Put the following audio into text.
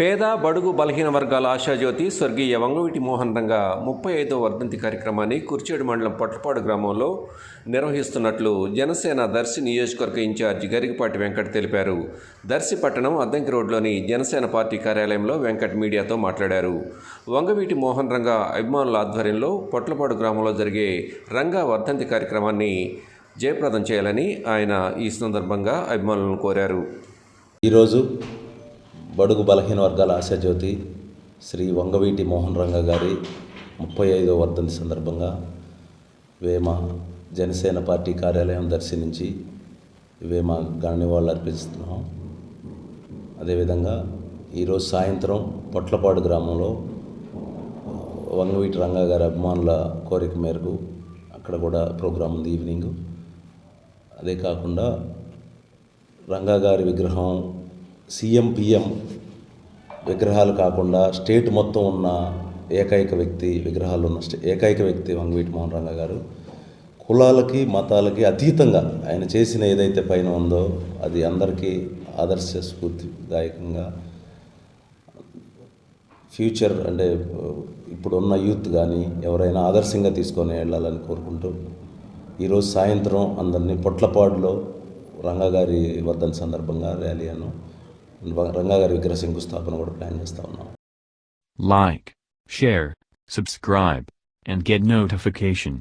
పేద బడుగు బలహీన వర్గాల ఆశాజ్యోతి స్వర్గీయ వంగవీటి మోహన్ రంగా ముప్పై ఐదో వర్ధంతి కార్యక్రమాన్ని కుర్చేడు మండలం పొట్లపాడు గ్రామంలో నిర్వహిస్తున్నట్లు జనసేన దర్శి నియోజకవర్గ ఇన్ఛార్జి గరిగిపాటి వెంకట్ తెలిపారు. దర్శి పట్టణం అద్దంకి రోడ్లోని జనసేన పార్టీ కార్యాలయంలో వెంకట్ మీడియాతో మాట్లాడారు. వంగవీటి మోహన్ రంగా అభిమానుల ఆధ్వర్యంలో పొట్లపాడు గ్రామంలో జరిగే రంగా వర్ధంతి కార్యక్రమాన్ని జయప్రదం చేయాలని ఆయన ఈ సందర్భంగా అభిమానులను కోరారు. ఈరోజు బడుగు బలహీన వర్గాల ఆశాజ్యోతి శ్రీ వంగవీటి మోహన్ రంగ గారి ముప్పై ఐదో వర్ధంతి సందర్భంగా వేమ జనసేన పార్టీ కార్యాలయం దర్శించి వేమ ఘన అర్పిస్తున్నాం. అదేవిధంగా ఈరోజు సాయంత్రం పొట్లపాడు గ్రామంలో వంగవీటి రంగా గారి అభిమానుల కోరిక మేరకు అక్కడ కూడా ప్రోగ్రాం ఉంది ఈవినింగ్. అదే కాకుండా రంగా గారి విగ్రహం సీఎం పిఎం విగ్రహాలు కాకుండా స్టేట్ మొత్తం ఉన్న ఏకైక వ్యక్తి విగ్రహాలు ఉన్న స్టే- ఏకైక వ్యక్తి వంగవీటి మోహన్ రంగ గారు కులాలకి మతాలకి అతీతంగా ఆయన చేసిన ఏదైతే పైన ఉందో అది అందరికీ ఆదర్శ స్ఫూర్తిదాయకంగా ఫ్యూచర్ అంటే ఇప్పుడున్న యూత్ కానీ ఎవరైనా ఆదర్శంగా తీసుకొని వెళ్ళాలని కోరుకుంటూ ఈరోజు సాయంత్రం అందరినీ పొట్లపాడులో రంగగారి వర్ధన్ సందర్భంగా ర్యాలీ అను రంగాగారి విగ్రహ శంకుస్థాపన కూడా ప్లాన్ చేస్తూ ఉన్నాం Like, share, subscribe, and get notification.